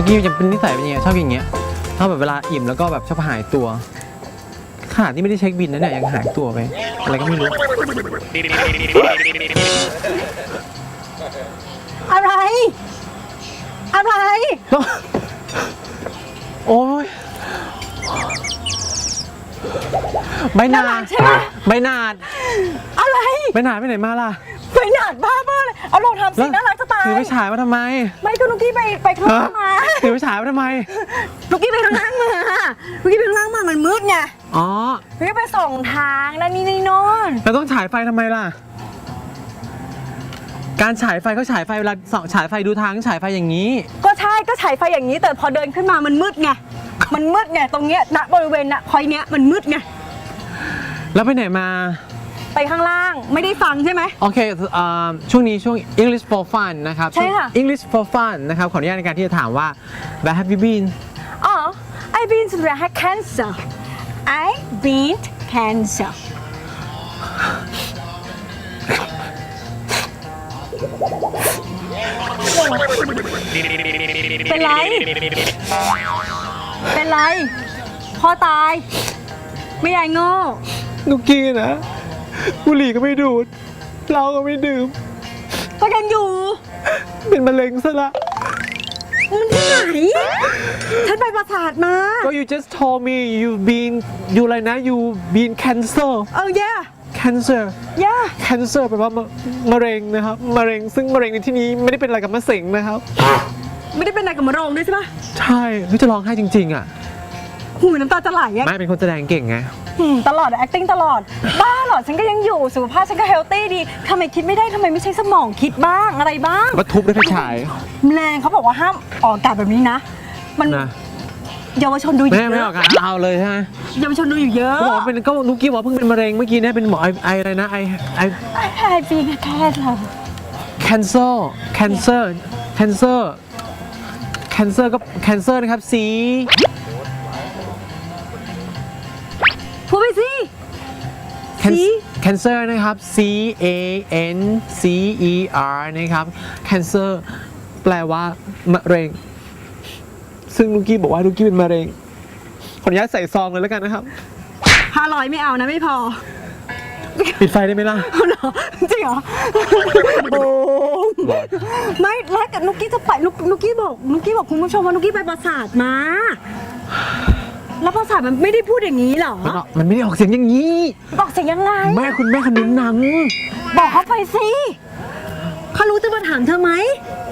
นุกกี้จะเป็นนิสัยเป็นยังไงชอบอย่างเงี้ยชอบแบบเวลาอิ่มแล้วก็แบบชอบหายตัวขนาดที่ไม่ได้เช็คบินนะเนี่ยยังหายตัวไปอะไรก็ไม่รู้อะไร อะไรโอ้ยใบหนาน่ารัดกใช่ไหม ใบหนาดอะไร ใบหนาดไปไหนมาล่ะ ไปหนาดบ้าบ้า เลยเอาลองทำสิน่ารักจะตายถือไปฉายมาทำไม ไม่ก็นุกกี้ไปไปข้างล่างมาถือไปฉายมาทำไมนุกกี้ไปข้างล่างมานุกกี้ไปข้างล่างมามันมืดไงอ๋อนุกกี้ไปส่องทางนั่นนี่นี่โนอนเราต้องฉายไฟทำไมล่ะ การฉายไฟเขาฉายไฟเวลาส่องฉายไฟดูทางฉายไฟอย่างนี้ ก็ใช่ก็ฉายไฟอย่างนี้ แต่พอเดินขึ้นมามันมืดไงมันมืดไงตรงเนี้ยณบริเวณณพอยเนี้ยมันมืดไงแล้วไปไหนมา ไปข้างล่างไม่ได้ฟังใช่ไหม โอเคอ่าช่วงนี้ช่วง English for fun นะครับใช่ค่ะ ช่วง English for fun นะครับ ขออนุญาตในการที่จะถามว่า Where have you been อ๋อ I been to the cancer I been cancer เป็นไร เป็นไร พ่อตาย ไม่ยายโง่ นุกกี้นะ บุหรี่ก็ไม่ดูดเหล้าก็ไม่ดื่ม ก็ยังอยู่ เป็นมะเร็งซะละ มันที่ไหน ฉันไปประสาทมา ก็ you just told me you been you อะไรนะ you been cancer เออ yeah cancer yeah cancer แปลว่ามะมะเร็งนะครับ มะเร็งซึ่งมะเร็งในที่นี้ไม่ได้เป็นอะไรกับมะเสงนะครับ ไม่ได้เป็นอะไรกับมะโรงด้วยใช่ปะใช่เฮ้ยจะร้องไห้จริง ๆ อะ หูน้ำตาจะไหลอะ ไม่เป็นคนแสดงเก่งไง หืมตลอดอะ acting ตลอด บ้าเหรอฉันก็ยังอยู่สุขภาพฉันก็เฮลตี้ดีทำไมคิดไม่ได้ทำไมไม่ใช้สมองคิดบ้างอะไรบ้างว่าทุบด้วยไฟฉายแรงเขาบอกว่าห้ามออกอากาศแบบนี้นะ มันนะเยาวชนดูอยู่ไม่เยไม่ออกอะกันเอาเลยใช่ไหมเยาวชนดูอยู่เยอะเขาบอกว่าเป็นก็นุกกี้บอกว่าเพิ่งเป็นมะเร็งเมื่อกี้เนี่ยเป็นหมอไอไออะไรนะไอไอ ไอ้ไอ้ปีนแค่เรา cancer cancer cancer cancer ก็ cancer นะครับ C cancer นะครับ C A N C E R นะครับ cancer แปลว่ามะเร็ง ซึ่งนุกกี้บอกว่านุกกี้เป็นมะเร็ง ขออนุญาตใส่ซองเลยแล้วกันนะครับ ห้าร้อยไม่เอานะไม่พอปิดไฟได้ไหมล่ะ เอาเหรอจริงเหรอโอ้ไม่แล้วกับนุกกี้จะไปนุกนุกกี้บอกนุกกี้บอกคุณผู้ชมว่านุกกี้ไปปราสาทมา แล้วปราสาทมันไม่ได้พูดอย่างนี้เหรอ มันออกมันไม่ได้ออกเสียงอย่างนี้ บอกเสียงยังไง แม่คุณแม่ขนุนหนังบอกเขาไปสิเขารู้จะมาถามเธอไหม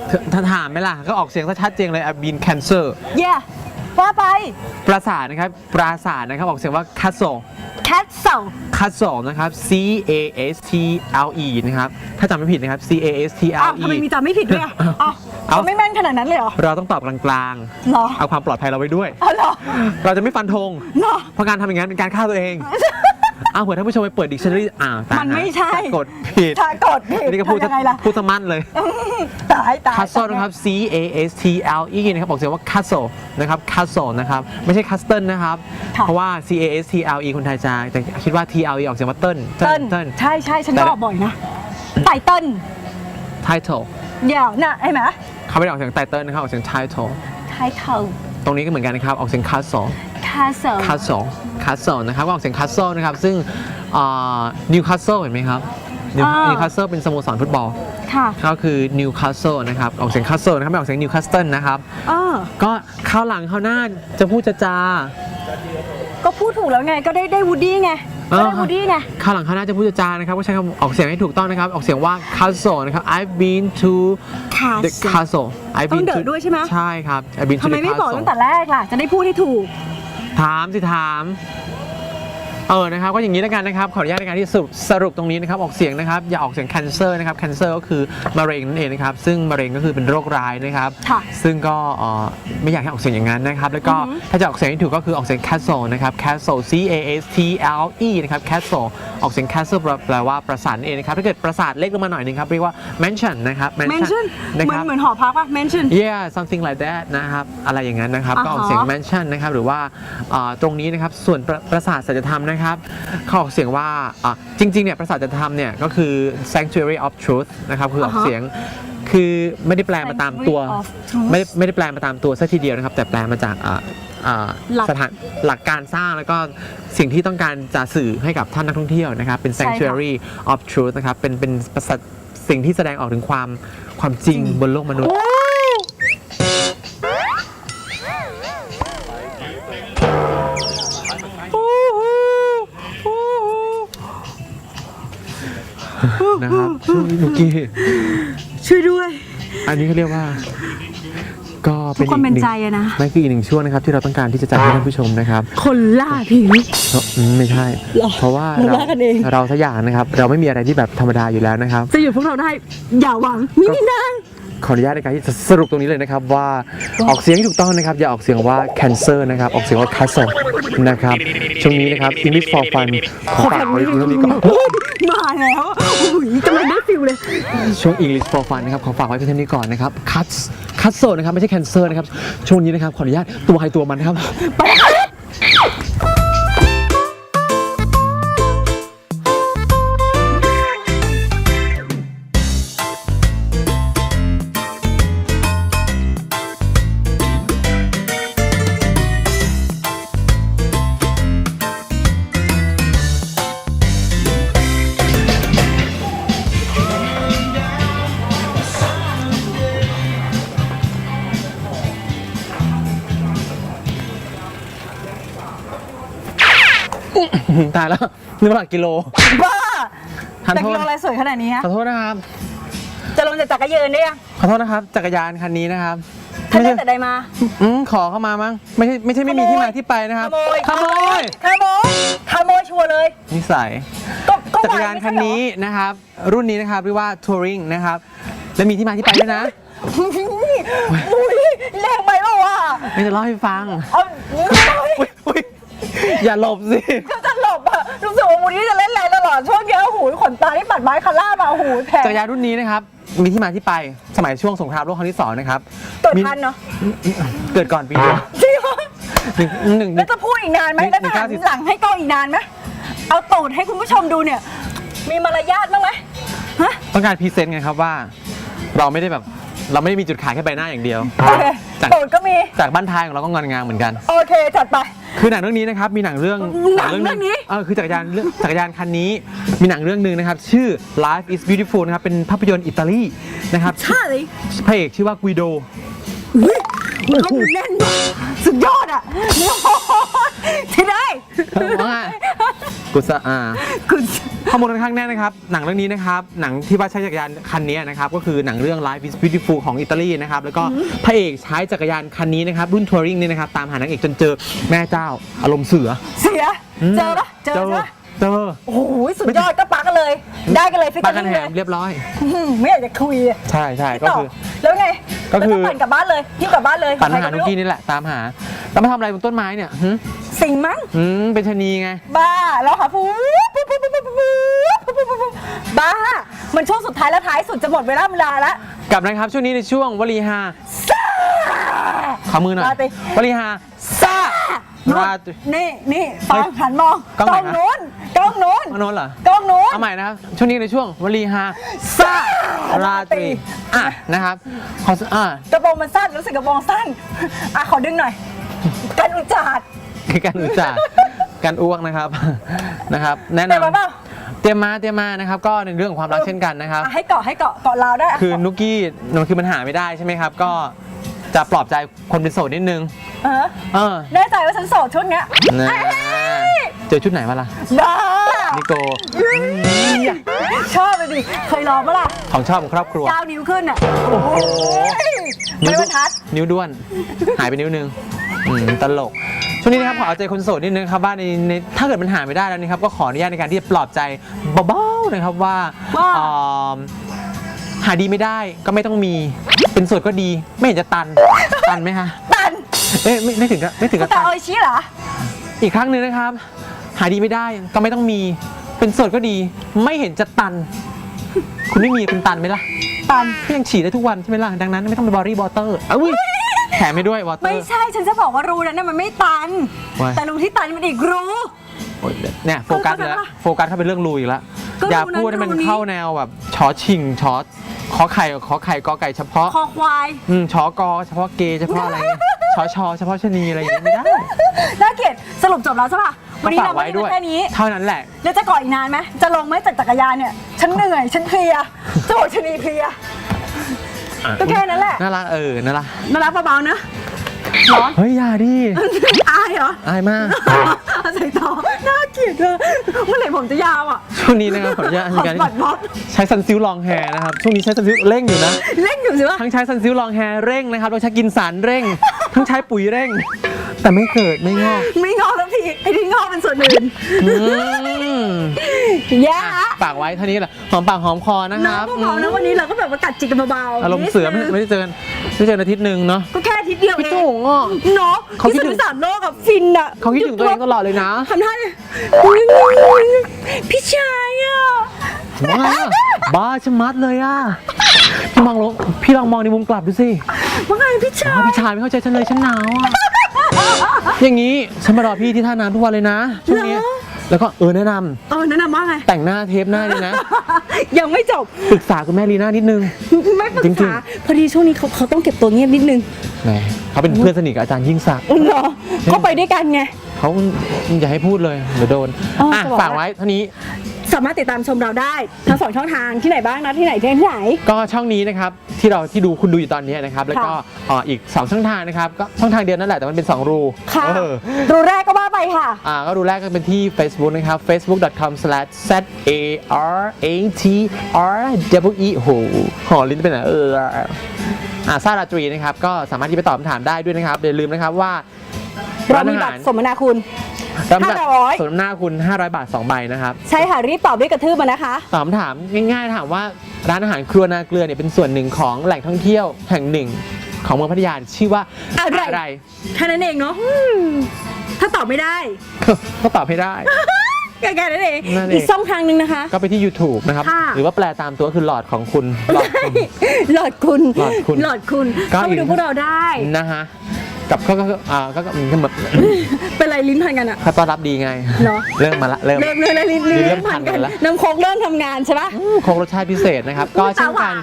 เธอถ้าถามไหมล่ะ ก็ออกเสียงชัดเจนเลย I've been cancer เย่ ว่าไป ปราสาทนะครับ ปราสาทนะครับ ออกเสียงว่า castle castle castle นะครับ C A S T L E นะครับ ถ้าจำไม่ผิดนะครับ C A S T อ้าว L ทำไม E มีจำไม่ผิดด้วยอะอ้าวเอาเขาไม่แม่นขนาดนั้นเลยเหรอ เราต้องตอบกลางเหรอ ๆ เอาความปลอดภัยเราไว้ด้วยเอาเหรอเราจะไม่ฟันธง เหรอ เพราะการทำอย่างนั้นเป็นการฆ่าตัวเองเอาเผื่อท่านผู้ชมไปเปิดดิกชันนารีอ่าวตายมันไม่ใช่ กดผิดถ้ากดผิดอันนี้ก็พูดทำยังไงล่ะพูดสมั่นเลย ตายตาย castle นะครับ C A S T L E นะครับออกเสียงว่า castle นะครับ castle นะครับ ไม่ใช่ castle นะครับ ค่ะ เพราะว่า C A S T L E คนไทยจะจะคิดว่า T L E ออกเสียงว่าเติ้ลเติ้ลเติ้ล ใช่ใช่ฉันแต่ ก็บอกบ่อยนะไตเติ้ล title เดี๋ยวน่ะเห็นไหมเขาไม่ได้ออกเสียง title นะครับออกเสียง title ไทเทิลตรงนี้ก็เหมือนกันนะครับออกเสียง castle castle castle castle นะครับก็ออกเสียง castle นะครับ ซึ่งอ่า Newcastle เห็นไหมครับ New- อ่า Newcastle เป็นสโมสรฟุตบอล ค่ะ ก็คือ Newcastle นะครับ ออกเสียง castle นะครับไม่ออกเสียง Newcastle นะครับเออก็ข้าวหลังข้าวหน้าจะพูดจะจา ก็พูดถูกแล้วไง ก็ได้ได้วูดดี้ไงก็ได้อ่าวูดดี้ไงข้าวหลังข้าวหน้าจะพูดจะจานะครับ ก็ใช้คำออกเสียงให้ถูกต้องนะครับ ออกเสียงว่า castle นะครับ I've been to the castle castle I've ต้อง been เด to อะด้วยใช่ไหมใช่ครับ I've been ทำ to ไม the ไม่บอก castle ตั้งแต่แรกล่ะ จะได้พูดให้ถูก ถามสิถาม เออนะครับก็อย่างนี้แล้วกันนะครับขออนุญาตในการที่สรุปสรุปตรงนี้นะครับออกเสียงนะครับอย่าออกเสียง cancer นะครับ cancer ก็คือมะเร็งนั่นเองนะครับซึ่งมะเร็งก็คือเป็นโรคร้ายนะครับค่ะซึ่งก็เอ่อไม่อยากให้ออกเสียงอย่างนั้นนะครับแล้วก็อือหือถ้าจะออกเสียงที่ถูกก็คือออกเสียง castle นะครับ castle c a s t l e นะครับ castle ออกเสียง castle แปลแปลว่าปราสาทนั่นเองนะครับถ้าเกิดปราสาทเล็กลงมาหน่อยนึงครับเรียกว่า mansion นะครับ mention นะเหมืคอนรับ เหมือนหอพักป่ะ mention yeah something like that นะครับ อะไรอย่างนั้นนะครับอ่าฮะก็ออกเสียง mansion นะครับ หรือว่าเอ่อตรงนี้นะครับ ส่วนประปราสาทสัจธรรมนะครับเขาออกเสียงว่าอะจริงๆเนี่ยปราสาทสัจธรรมเนี่ยก็คือ sanctuary of truth นะครับคือออกอ่าฮะ เสียงคือไม่ได้แปลมาตามตัว Sanctuary of Truth ไม่ได้ไม่ได้แปลมาตามตัวซะทีเดียวนะครับ แต่แปลมาจากอ่าอ่าหลักสถานหลักการสร้างแล้วก็สิ่งที่ต้องการจะสื่อให้กับท่านนักท่องเที่ยวนะครับเป็น ใช่ค่ะ sanctuary of truth นะครับเป็นเป็นประสาทสิ่งที่แสดงออกถึงความความจริงบนโลกมนุษย์ นะครับช่วงนี้นุกกี้ช่วยด้วย อันนี้เขาเรียกว่า ก็เป็นทุกคนอีกเป็นหนึ่งใจอะนะนั่นคืออีกหนึ่งช่วงนะครับ ที่เราต้องการที่จะจัดให้ท่านผู้ชมนะครับ คนล่าผีเพราะอืมไม่ใช่ หรอเพราะว่าเราเราว่ากันเอง เราทุกอย่างนะครับ เราไม่มีอะไรที่แบบธรรมดาอยู่แล้วนะครับ จะอยู่พวกเราได้อย่าหวังมินินาง ขออนุญาตในการที่จะสรุปตรงนี้เลยนะครับว่าออกเสียงที่ถูกต้องนะครับ อย่าออกเสียงว่า cancer นะครับออกเสียงว่า castle นะครับช่วงนี้นะครับ English for fun ขอฝากไว้ที่เท่านี้ก่อนมาแล้วอุ้ยกำลังได้ฟิลเลย ช่วง English for fun นะครับขอฝากไว้เพียงเท่านี้ก่อนนะครับ cuts castle นะครับไม่ใช่ cancer นะครับช่วงนี้นะครับขออนุญาตตัวใครตัวมันนะครับ ตายแล้วนึกว่าหลักกิโล บ้าทันแต่โทกิษ โลอะไรสวยขนาดนี้ฮะขอโทษนะครับ จะลงจากจักรยานได้ยังขอโทษนะครับ จักรยานคันนี้นะครับท่านไม่ได้ใช่แต่ใดมา อืมขอเข้ามามั้งไม่ใช่ไม่ใช่ไม่มีที่มาที่ไปนะครับขโมยขโมยขโมยขโมยชัวร์เลยนิสัย ก็ก็จักรยานคันนี้นะครับ รุ่นนี้นะครับเรียกว่าทัวริงนะครับ และมีที่มาที่ไปด้วยนะอุ้ยแรงไปเปล่าวะไม่จะเล่าให้ฟัง เอาอุ๊ย อุ๊ยอุ๊ยอย่าหลบสิก็จะหลบอะรู้สึกว่าวันนี้จะเล่นแรงตลอดช่วงเนี้ยหูยขนตาที่ปัดไม้คาร่ามาหูยแผลจักรยานรุ่นนี้นะครับ มีที่มาที่ไปสมัยช่วงสงครามโลกครั้งที่สองนะครับเกิดมีทันเนาะเกิดก่อนปีเดียวจริงเหรอหนึ่งหนึ่งหแล้นึ่วงจะพูดอีกนานไหมหนึ่งแล้วจะหันหนึ่งเก้าสิบหลังให้กล้องอีกนานไหมเอาตูดให้คุณผู้ชมดูเนี่ย มีมารยาทบ้างไหมฮะ ต้องการพรีเซนต์ไงครับว่า เราไม่ได้แบบเราไม่ได้มีจุดขายแค่ใบหน้าอย่างเดียว โอเคจาก ตูดก็มี จากบ้านท้ายของเราก็งอนงามเหมือนกัน โอเค จัดไป คือหนังเรื่องนี้นะครับมีหนังเรื่องหนังเรื่องนี้เออคือจักรยานเรื่องจักรยานคันนี้ มีหนังเรื่องหนึ่งนะครับ ชื่อ Life is Beautiful นะครับเป็นภาพยนตร์อิตาลีนะครับใช่เลยพระเอกชื่อว่ากุยโด มันก็แน่นมากสุดยอดอะเนี่ยที่ได้ว่ากุศอ่าคุณข้อมูลค่อนข้างแน่นนะครับ หนังเรื่องนี้นะครับ หนังที่ว่าใช้จักรยานคันนี้นะครับ ก็คือหนังเรื่อง Life is Beautiful ของอิตาลีนะครับ แล้วก็พระเอกใช้จักรยานคันนี้นะครับ รุ่นทัวริงนี่นะครับ ตามหานางเอกจนเจอแม่เจ้า อารมณ์เสือ เสีย เจอปะเจอเจอปะเจอ โอ้โห สุดยอดก็ปักกันเลย ได้กันเลยฟิกปาเกอกันร์แหเลยมเรียบร้อยอืมไม่อยากจะคุยอะใช่ใช่ก็ต่อคือ แล้วไง ก็คือปั่นกลับบ้านเลยหิ้วกลับบ้านเลยปั่นหานุกี้นี่แหละตามหาแล้วมาทำอะไรบนต้นไม้เนี่ยสิงมั้งเป็นชนีไง บ้าแล้วค่ะปุ๊บปุ๊บปุ๊บปุ๊บปุ๊บบ้า มันช่วงสุดท้ายแล้วท้ายสุดจะหมดเวลาเวลาละกลับนะครับช่วงนี้ในช่วงวลีฮาซาขอมือหน่อยวลีฮาซาราตีนี่นี่ฟังหันมองกล้องนู้นกล้องนู้นกล้องนู้นเหรอกล้องนู้นเอาใหม่นะครับช่วงนี้ในช่วงวลีฮาซา ราตรีอะนะครับขออะกระโปรงมันสั้นรู้สึกกระโปรงสั้นอะขอดึงหน่อยกันอุจจาดคือการอุจจาระการอ้วกนะครับนะครับ แนะเต็มมาเปล่านำเตรียมมาเตรียมมานะครับ ก็ในเรื่องของความรักเช่นกันนะครับอะให้เกาะให้เกาะเกาะราวได้ะคือนุกกี้มันคือมันหาไม่ได้ใช่ไหมครับ ก็จะปลอบใจคนเป็นโสดนิดนึง เออเออแน่ใจว่าฉันโสดช่วงเนี้ยนะเอ้ยเจอชุดไหนมาล่ะบ้านิโก ชอบเลยดิเคยลองปะล่ะของชอบของครอบครัว เก้านิ้วขึ้นอะโอ้โหไม่บรรทัด นิ้วด้วน หายไปนิ้วหนึงอืมตลก ช่วงนี้นะครับขอเอาใจคนโสดนิดนึงครับว่าในในถ้าเกิดมันหาไม่ได้แล้วนะครับ ก็ขออนุญาตในการที่จะปลอบใจเบาๆนะครับว่าว่าอ่าหาดีไม่ได้ก็ไม่ต้องมี เป็นโสดก็ดี ไม่เห็นจะตัน ตันไหมฮะตันเอ๊ะไม่ไม่ถึงกับไม่ถึงกับแต่ตัน โออิชิเหรอ อีกครั้งหนึ่งนะครับ หาดีไม่ได้ก็ไม่ต้องมี เป็นโสดก็ดี ไม่เห็นจะตัน คุณไม่มีคุณตันไหมล่ะ ตันก็ยังฉี่ได้ทุกวันใช่ไหมล่ะ ดังนั้นไม่ต้องไปบอรี่บอเตอร์อุ้ยแถมไม่ด้วยวอเตอไม่ร์ใช่ฉันจะบอกว่ารูนั้นน่ะมันไม่ตัน ว่า แต่รูที่ตันมันอีกรูเนี่ยโฟกัสเลยละโฟกัสเข้าไปเรื่องรูอีกแล้วก็อย่ารู้นะพูดให้มันรู้นี้ เข้าแนวแบบชอชิงชอขอไข่กับขอไข่กอไก่เฉพาะ คอควาย อืมชอกอเฉพาะเกย์เฉพาะอะไรเงี้ยชอชอเฉพาะชะนีอะไรอย่างเงี้ยไม่ได้ น่าเกลียดสรุปจบแล้วใช่ป่ะ วันนี้ฝาเรากไม่ไว้ได้ด้วยมาแค่นี้เท่านั้นแหละแล้วจะก่ออีกนานไหมจะลงไหมจากจักรยานเนี่ยฉันเหนื่อยฉันเพลียจะบอกชะนีเพลียก็แค่นั้นแหละน่ารักเออน่ารักน่ารักเบาๆนะร้อนเฮ้ยอย่าดิอาย เหรออายมากใส่ต่อน่าเกลียดเลยเมื่อไหร่ผมจะยาวอะช่วงนี้นะครับขออนุญาตขในอการบัดบ๊อบใช้ซันซิลลองแฮร์นะครับช่วงนี้ใช้ซันซิลเร่งอยู่นะเล่นอยู่สิวะทั้งใช้ซันซิลลองแฮร์เร่งนะครับแล้วใช้กินสารเร่ง ทั้งใช้ปุ๋ยเร่ง แต่ไม่เกิดไม่งอกไม่งอสักทีไอ้ที่งอเป็นส่วนอื่นอืมแย่อะฝากไว้เท่านี้แหละหอมปากหอมคอนะคน้อรังบก็เบาๆนะวันนี้เราก็แบบว่ากัดจิกกันเบาๆอารมณ์เสือไม่ไม่ได้เจอกัน ไม่ได้เจอกันอาทิตย์หนึ่งเนาะ ก็แค่อาทิตย์เดียวเอพี่งจุ๋งอะ เนาะเขาคิที่ดสุถึดง สามโลกกับฟินอะเขาคิดถึงตัวเองตลอดเลยนะทำท่าเลยพี่ชายอะว้าบ้าชะมัดเลยอะพี่มองลงพี่ลองมองในมุมกลับดูสิว่าไงพี่ชาอ้าวยพี่ชายไม่เข้าใจฉันเลยฉันหนาวอะอย่างนี้ฉันมารอพี่ที่ท่าน้ำทุกวันเลยนะช่วงนี้ แล้วก็เออแนะนำเออแนะนำว่าไง แต่งหน้าเทปหน้าเลยนะ ยังไม่จบ ปรึกษาคุณแม่ลีน่านิดนึง ไม่ปรึจริกง ษาพอดีช่วงนี้เขาเขาต้องเก็บตัวเงียบนิดนึงแหมเขาเป็นเพื่อนสนิทกับอาจารย์ยิ่งศักดิ์ เหรอเขาไปด้วยกันไง เขาอย่าให้พูดเลยเดี๋ยวโดนอ๋ออ่อะจะบอกว่า ฝากไว้เท่านี้ สามารถติดตามชมเราได้ทั้งสองช่องทางที่ไหนบ้างนะที่ไหนที่ไหน ก็ช่องนี้นะครับที่เราที่ดูคุณดูอยู่ตอนนี้นะครับแล้วก็ค่ะ เอ่ออีก 2 ช่องทางนะครับก็ช่องทางเดียวนั่นแหละแต่มันเป็น 2 รูค่ะเออรูแรกก็ว่าไปค่ะ อ่าก็รูแรกก็เป็นที่ Facebook นะครับ facebook.com/z-a-r-a-t-r-w-e โหหอลิ้นเป็นไหนเอออ่าซาราตรีนะครับก็สามารถที่ไปตอบคำถามได้ด้วยนะครับอย่าลืมนะครับว่า เรามีบัตรสมนาคุณร้านอาหาร500ส่วนน้ำหน้าคุณ 500 บาท 2 ใบนะครับใช่ค่ะ รีบตอบด้วยกระทืบมานะคะตอบคำถามง่ายๆถามว่าร้านอาหารครัวนาเกลือเนี่ยเป็นส่วนหนึ่งของแหล่งท่องเที่ยวแห่งหนึ่ง ของเมืองพัทยาชื่อว่าอะไรแค่นั้นเองเนาะอืมถ้าตอบไม่ได้ก็ตอบให้ได้ แค่นั้นเอง นั่นเอง อีกช่องทางหนึ่งนะคะ ก็ไปที่ YouTube นะครับ ค่ะ หรือว่าแปลตามตัวคือหลอดของคุณหลอดคุณ หลอดคุณหลอดคุณหลอดคุณก็เข้าไปอีกดูพวกเราได้ นะฮะ กับก็ก็ก็อ่าก็ก็มันก็แบบเป็นไรลิ้นพันกันอะเขาต้อนรับดีไง เหรอ เริ่มมาละเริ่ม เริ่มเลยแล้วลิ้นลิ้นเริ่ลิ้มนพันกันพันกันละน้ำโคกเริ่มทำงานใช่ปะคงรสชาติพิเศษนะครับ ก็เช่นกัน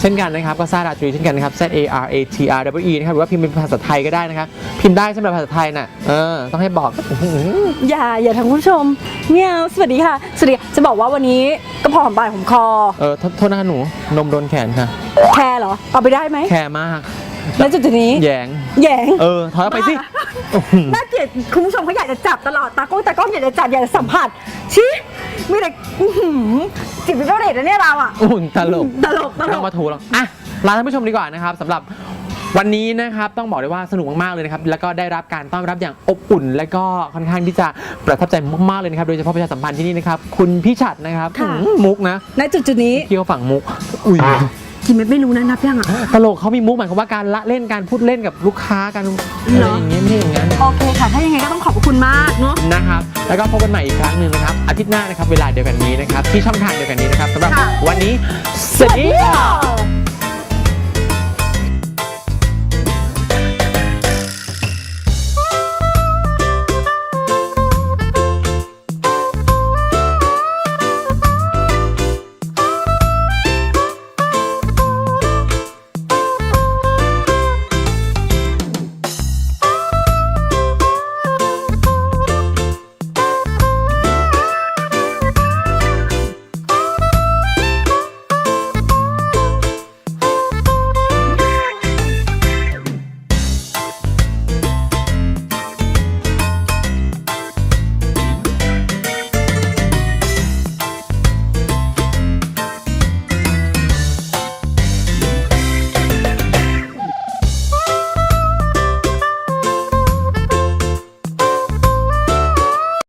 เช่นกันนะครับ ก็ซาราตรีเช่นกันนะครับ Z A R A T R W E นะครับ หรือว่าพิมพ์เป็นภาษาไทยก็ได้นะครับ พิมพ์ได้สำหรับภาษาไทยน่ะ เออ ต้องให้บอก อย่า อย่าทำคุณผู้ชมเมียวสวัสดีค่ะ สวัสดี จะบอกว่าวันนี้ก็พอหอมปากหอมคอ เออ โทษโทษนะคะหนู นมโดนแขนค่ะ แคร์เหรอ เอาไปได้ไหมแคร์มาก แล้วจุดจุดๆนี้แยงแหยงเออถอยออกไปสิบ้าน่าเกลียดคุณผู้ชมเขาอยากจะจับตลอดตากล้องตากล้องอยากจะจับอยากจะสัมผัสชิมีแต่อื้อหือจิตวิปริตนะเนี่ยเราอะ อุ่นตลกตลกตไม่ลต้อกงมาถูหรอกอะลาท่านผู้ชมดีกว่านะครับสำหรับวันนี้นะครับต้องบอกเลยว่าสนุกมากๆเลยนะครับแล้วก็ได้รับการต้อนรับอย่างอบอุ่น และก็ค่อนข้างที่จะประทับใจมากๆเลยนะครับโดยเฉพาะประชาสัมพันธ์ที่นี่นะครับคุณพี่ฉัดนะครับค่ะ อืมมุกนะณจุดจุดๆนี้พี่เขาฝั่งมุกอุ้ย กินเม็ดไม่รู้นะนับยังอะ ตลกเขามีมุกหมายความว่าการละเล่นการพูดเล่นกับลูกค้าการอะไรเหรออย่างเงี้ยไม่ใช่อย่างนั้นโอเคค่ะ ถ้ายังไงก็ต้องขอบคุณมากเนาะนะครับ แล้วก็พบกันใหม่อีกครั้งหนึ่งนะครับอาทิตย์หน้านะครับเวลาเดียวกันนี้นะครับที่ช่องทางเดียวกันนี้นะครับสำหรับค่ะวันนี้สวัสดีค่ะ